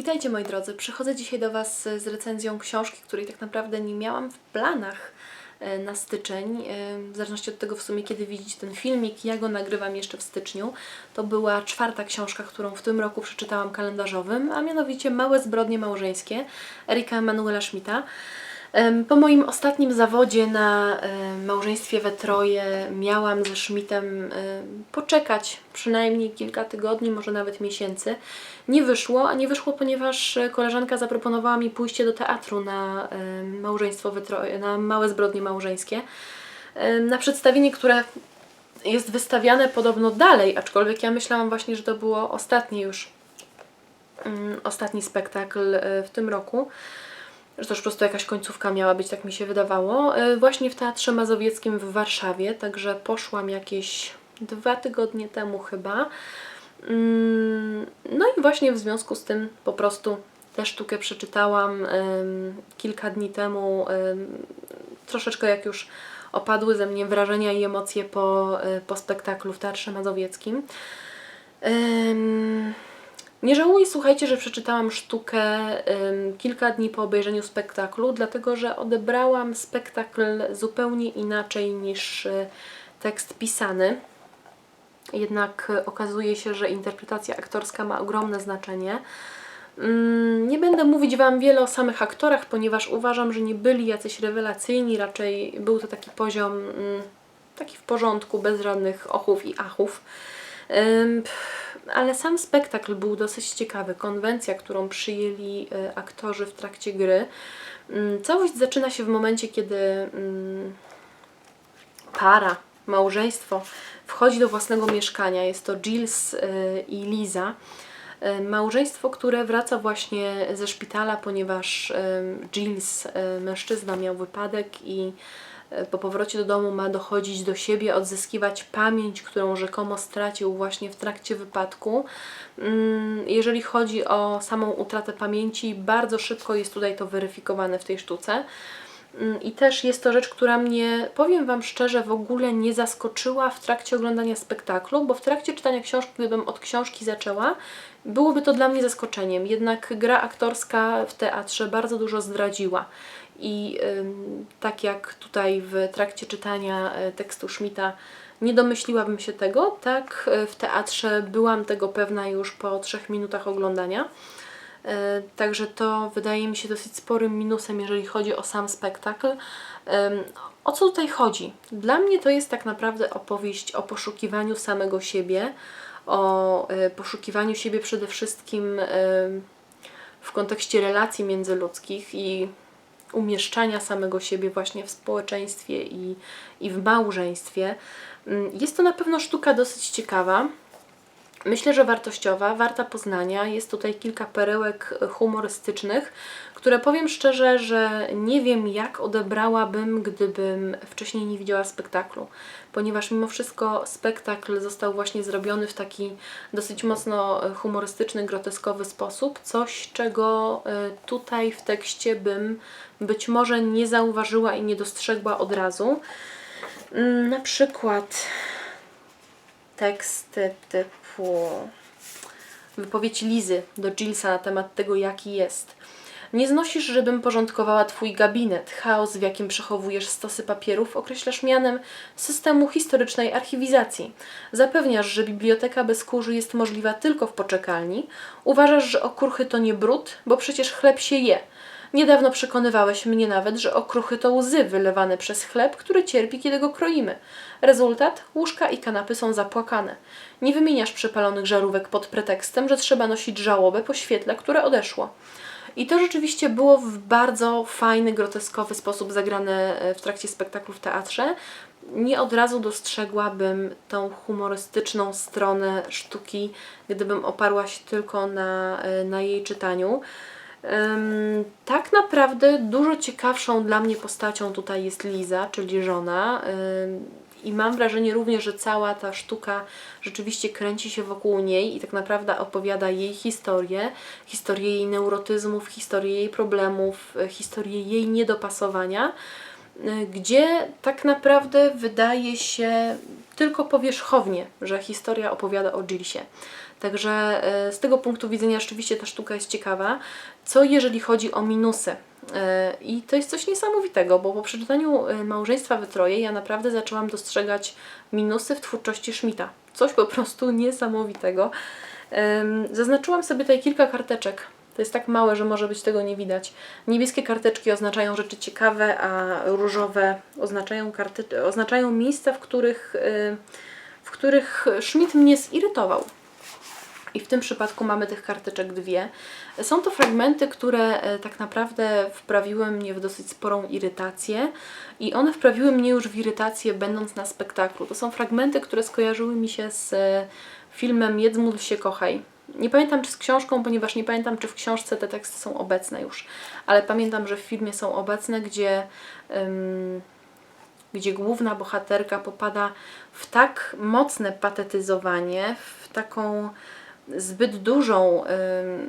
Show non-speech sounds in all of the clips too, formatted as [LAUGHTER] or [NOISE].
Witajcie moi drodzy, przychodzę dzisiaj do Was z recenzją książki, której tak naprawdę nie miałam w planach e, na styczeń, e, w zależności od tego w sumie kiedy widzicie ten filmik, ja go nagrywam jeszcze w styczniu. To była czwarta książka, którą w tym roku przeczytałam kalendarzowym, a mianowicie Małe zbrodnie małżeńskie Erika Emanuela Schmidta. Po moim ostatnim zawodzie na małżeństwie we Troje miałam ze Schmidtem em, poczekać przynajmniej kilka tygodni, może nawet miesięcy. Nie wyszło, a nie wyszło, ponieważ e, koleżanka zaproponowała mi pójście do teatru na małżeństwo we Troje, na małe zbrodnie małżeńskie. Na przedstawienie, które jest wystawiane podobno dalej, aczkolwiek ja myślałam właśnie, że to było ostatnie już mm, ostatni spektakl e, w tym roku że to już po prostu jakaś końcówka miała być, tak mi się wydawało. E, Właśnie w Teatrze Mazowieckim w Warszawie, także poszłam jakieś dwa tygodnie temu chyba. Mm, No i właśnie w związku z tym po prostu tę sztukę przeczytałam kilka dni temu, em, troszeczkę jak już opadły ze mnie wrażenia i emocje po, e, po spektaklu w Teatrze Mazowieckim. Em, nie żałuję, słuchajcie, że przeczytałam sztukę ym, kilka dni po obejrzeniu spektaklu, dlatego że odebrałam spektakl zupełnie inaczej niż y, tekst pisany. Jednak okazuje się, że interpretacja aktorska ma ogromne znaczenie. Ym, Nie będę mówić Wam wiele o samych aktorach, ponieważ uważam, że nie byli jacyś rewelacyjni, raczej był to taki poziom ym, taki w porządku, bez żadnych ochów i achów. Ym, pff, Ale sam spektakl był dosyć ciekawy. Konwencja, którą przyjęli y, aktorzy w trakcie gry. Ym, Całość zaczyna się w momencie, kiedy ym, para, małżeństwo wchodzi do własnego mieszkania. Jest to Gilles y, i Liza. Y, Małżeństwo, które wraca właśnie ze szpitala, ponieważ y, Gilles, y, mężczyzna, miał wypadek i po powrocie do domu ma dochodzić do siebie, odzyskiwać pamięć, którą rzekomo stracił właśnie w trakcie wypadku. Mm, Jeżeli chodzi o samą utratę pamięci, bardzo szybko jest tutaj to weryfikowane w tej sztuce. Mm, I też jest to rzecz, która mnie, powiem Wam szczerze, w ogóle nie zaskoczyła w trakcie oglądania spektaklu, bo w trakcie czytania książki, gdybym od książki zaczęła, byłoby to dla mnie zaskoczeniem. Jednak gra aktorska w teatrze bardzo dużo zdradziła. I tak jak tutaj w trakcie czytania y, tekstu Schmidta nie domyśliłabym się tego, tak y, w teatrze byłam tego pewna już po trzech minutach oglądania. E, Także to wydaje mi się dosyć sporym minusem, jeżeli chodzi o sam spektakl. Em, O co tutaj chodzi? Dla mnie to jest tak naprawdę opowieść o poszukiwaniu samego siebie, o e, poszukiwaniu siebie przede wszystkim w kontekście relacji międzyludzkich i umieszczania samego siebie właśnie w społeczeństwie i, i w małżeństwie. Mm, Jest to na pewno sztuka dosyć ciekawa. Myślę, że wartościowa, warta poznania. Jest tutaj kilka perełek humorystycznych, które powiem szczerze, że nie wiem jak odebrałabym, gdybym wcześniej nie widziała spektaklu, ponieważ mimo wszystko spektakl został właśnie zrobiony w taki dosyć mocno humorystyczny, groteskowy sposób. Coś, czego y, tutaj w tekście bym być może nie zauważyła i nie dostrzegła od razu. Mm, Na przykład teksty typu wypowiedź Lizy do Gillesa na temat tego, jaki jest. Nie znosisz, żebym porządkowała Twój gabinet. Chaos, w jakim przechowujesz stosy papierów, określasz mianem systemu historycznej archiwizacji. Zapewniasz, że biblioteka bez kurzy jest możliwa tylko w poczekalni. Uważasz, że okruchy to nie brud, bo przecież chleb się je. Niedawno przekonywałeś mnie nawet, że okruchy to łzy wylewane przez chleb, który cierpi, kiedy go kroimy. Rezultat? Łóżka i kanapy są zapłakane. Nie wymieniasz przepalonych żarówek pod pretekstem, że trzeba nosić żałobę po świetle, które odeszło. I to rzeczywiście było w bardzo fajny, groteskowy sposób zagrane e, w trakcie spektaklu w teatrze. Nie od razu dostrzegłabym tą humorystyczną stronę sztuki, gdybym oparła się tylko na, e, na jej czytaniu. Tak naprawdę dużo ciekawszą dla mnie postacią tutaj jest Liza, czyli żona. I mam wrażenie również, że cała ta sztuka rzeczywiście kręci się wokół niej i tak naprawdę opowiada jej historię, historię jej neurotyzmów, historię jej problemów, e, historię jej niedopasowania, y, gdzie tak naprawdę wydaje się tylko powierzchownie, że historia opowiada o Jillsie. Także e, z tego punktu widzenia rzeczywiście ta sztuka jest ciekawa. Co jeżeli chodzi o minusy? E, I to jest coś niesamowitego, bo po przeczytaniu e, Małżeństwa we Troje ja naprawdę zaczęłam dostrzegać minusy w twórczości Schmidta. Coś po prostu niesamowitego. Zaznaczyłam sobie tutaj kilka karteczek. To jest tak małe, że może być tego nie widać. Niebieskie karteczki oznaczają rzeczy ciekawe, a różowe oznaczają, karty, oznaczają miejsca, w których, y, w których Schmidt mnie zirytował. I w tym przypadku mamy tych karteczek dwie. Są to fragmenty, które e, tak naprawdę wprawiły mnie w dosyć sporą irytację i one wprawiły mnie już w irytację będąc na spektaklu. To są fragmenty, które skojarzyły mi się z e, filmem Jedz, módl się, kochaj. Nie pamiętam czy z książką, ponieważ nie pamiętam czy w książce te teksty są obecne już, ale pamiętam, że w filmie są obecne, gdzie ym, gdzie główna bohaterka popada w tak mocne patetyzowanie, w taką zbyt dużą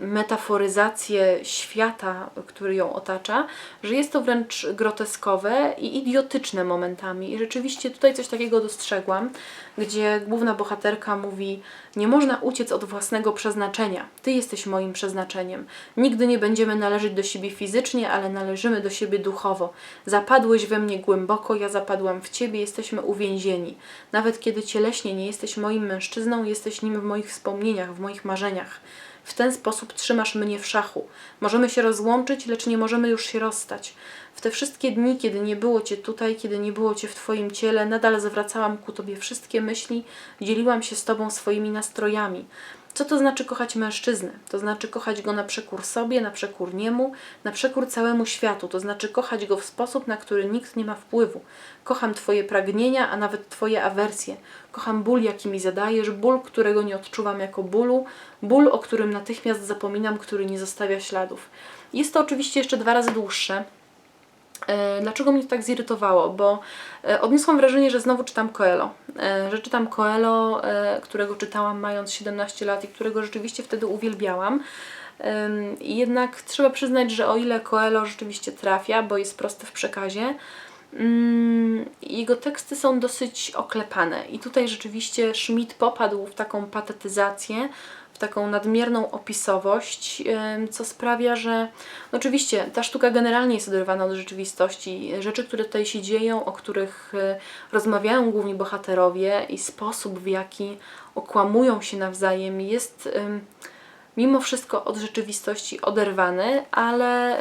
metaforyzację świata, który ją otacza, że jest to wręcz groteskowe i idiotyczne momentami. I rzeczywiście tutaj coś takiego dostrzegłam, gdzie główna bohaterka mówi: Nie można uciec od własnego przeznaczenia. Ty jesteś moim przeznaczeniem. Nigdy nie będziemy należeć do siebie fizycznie, ale należymy do siebie duchowo. Zapadłeś we mnie głęboko, ja zapadłam w ciebie, jesteśmy uwięzieni. Nawet kiedy cieleśnie nie jesteś moim mężczyzną, jesteś nim w moich wspomnieniach, w moich marzeniach. W ten sposób trzymasz mnie w szachu. Możemy się rozłączyć, lecz nie możemy już się rozstać. W te wszystkie dni, kiedy nie było Cię tutaj, kiedy nie było Cię w Twoim ciele, nadal zwracałam ku Tobie wszystkie myśli, dzieliłam się z Tobą swoimi nastrojami. Co to znaczy kochać mężczyznę? To znaczy kochać go na przekór sobie, na przekór niemu, na przekór całemu światu. To znaczy kochać go w sposób, na który nikt nie ma wpływu. Kocham Twoje pragnienia, a nawet Twoje awersje. Kocham ból, jaki mi zadajesz, ból, którego nie odczuwam jako bólu, ból, o którym natychmiast zapominam, który nie zostawia śladów. Jest to oczywiście jeszcze dwa razy dłuższe, Dlaczego mnie to tak zirytowało? Bo e, odniosłam wrażenie, że znowu czytam Coelho. E, Że czytam Coelho, e, którego czytałam mając 17 lat i którego rzeczywiście wtedy uwielbiałam. Jednak trzeba przyznać, że o ile Coelho rzeczywiście trafia, bo jest prosty w przekazie, ym, jego teksty są dosyć oklepane. I tutaj rzeczywiście Schmidt popadł w taką patetyzację, taką nadmierną opisowość, co sprawia, że no oczywiście ta sztuka generalnie jest oderwana od rzeczywistości. Rzeczy, które tutaj się dzieją, o których y, rozmawiają główni bohaterowie i sposób, w jaki okłamują się nawzajem, jest mimo wszystko od rzeczywistości oderwany, ale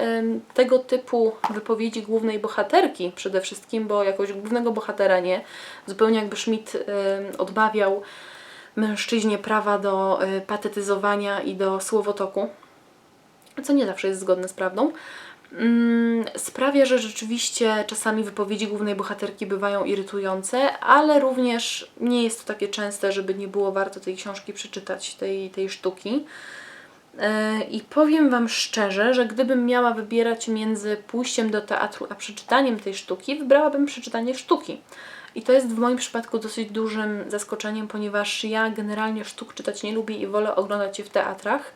tego typu wypowiedzi głównej bohaterki przede wszystkim, bo jakoś głównego bohatera nie, zupełnie jakby Schmidt odmawiał mężczyźnie prawa do y, patetyzowania i do słowotoku, co nie zawsze jest zgodne z prawdą, mm, sprawia, że rzeczywiście czasami wypowiedzi głównej bohaterki bywają irytujące, ale również nie jest to takie częste, żeby nie było warto tej książki przeczytać, tej, tej sztuki. E, I powiem Wam szczerze, że gdybym miała wybierać między pójściem do teatru a przeczytaniem tej sztuki, wybrałabym przeczytanie sztuki. I to jest w moim przypadku dosyć dużym zaskoczeniem, ponieważ ja generalnie sztuk czytać nie lubię i wolę oglądać je w teatrach,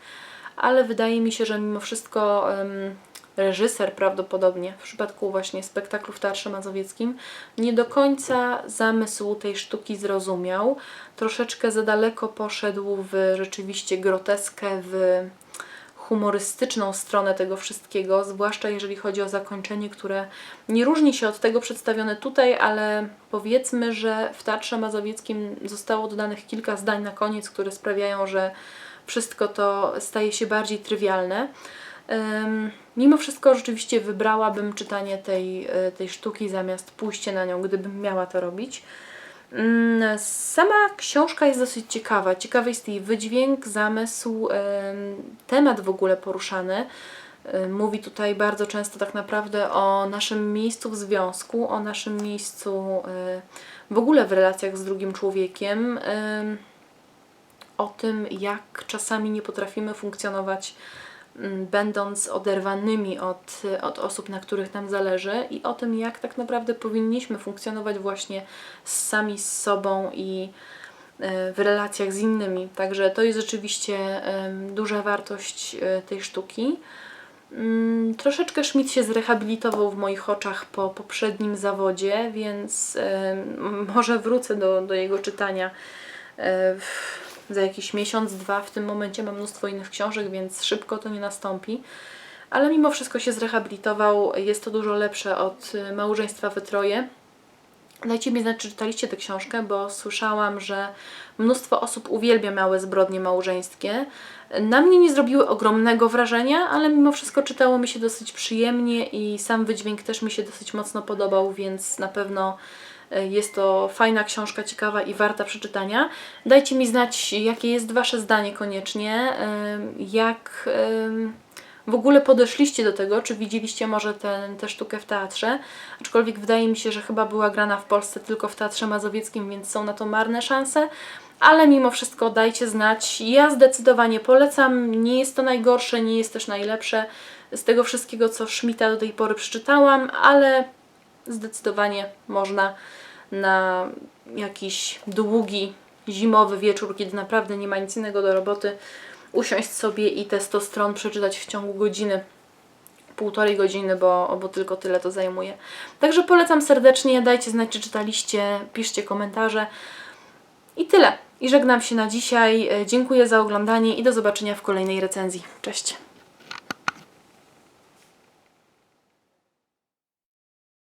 ale wydaje mi się, że mimo wszystko em, reżyser prawdopodobnie w przypadku właśnie spektaklu w Teatrze Mazowieckim nie do końca zamysł tej sztuki zrozumiał. Troszeczkę za daleko poszedł w rzeczywiście groteskę, w humorystyczną stronę tego wszystkiego, zwłaszcza jeżeli chodzi o zakończenie, które nie różni się od tego przedstawione tutaj, ale powiedzmy, że w Teatrze Mazowieckim zostało dodanych kilka zdań na koniec, które sprawiają, że wszystko to staje się bardziej trywialne. Mimo wszystko rzeczywiście wybrałabym czytanie tej, y, tej sztuki zamiast pójście na nią, gdybym miała to robić. Mm, Sama książka jest dosyć ciekawa. Ciekawy jest jej wydźwięk, zamysł, em, temat w ogóle poruszany. Mówi tutaj bardzo często tak naprawdę o naszym miejscu w związku, o naszym miejscu e, w ogóle w relacjach z drugim człowiekiem, em, o tym, jak czasami nie potrafimy funkcjonować będąc oderwanymi od, od osób, na których nam zależy i o tym, jak tak naprawdę powinniśmy funkcjonować właśnie sami z sobą i e, w relacjach z innymi. Także to jest rzeczywiście duża wartość e, tej sztuki. Mm, troszeczkę Schmidt się zrehabilitował w moich oczach po poprzednim zawodzie, więc [LAUGHS] może wrócę do, do jego czytania e, za jakiś miesiąc, dwa. W tym momencie mam mnóstwo innych książek, więc szybko to nie nastąpi. Ale mimo wszystko się zrehabilitował. Jest to dużo lepsze od y, małżeństwa we troje. Dajcie mi znać, czy czytaliście tę książkę, bo słyszałam, że mnóstwo osób uwielbia małe zbrodnie małżeńskie. Na mnie nie zrobiły ogromnego wrażenia, ale mimo wszystko czytało mi się dosyć przyjemnie i sam wydźwięk też mi się dosyć mocno podobał, więc na pewno jest to fajna książka, ciekawa i warta przeczytania. Dajcie mi znać, jakie jest Wasze zdanie koniecznie, jak w ogóle podeszliście do tego, czy widzieliście może tę tę sztukę w teatrze, aczkolwiek wydaje mi się, że chyba była grana w Polsce tylko w Teatrze Mazowieckim, więc są na to marne szanse, ale mimo wszystko dajcie znać. Ja zdecydowanie polecam, nie jest to najgorsze, nie jest też najlepsze z tego wszystkiego, co Schmidta do tej pory przeczytałam, ale zdecydowanie można na jakiś długi, zimowy wieczór, kiedy naprawdę nie ma nic innego do roboty, usiąść sobie i te 100 stron przeczytać w ciągu godziny, półtorej godziny, bo, bo tylko tyle to zajmuje. Także polecam serdecznie, dajcie znać, czy czytaliście, piszcie komentarze. I tyle. I żegnam się na dzisiaj. E, Dziękuję za oglądanie i do zobaczenia w kolejnej recenzji. Cześć!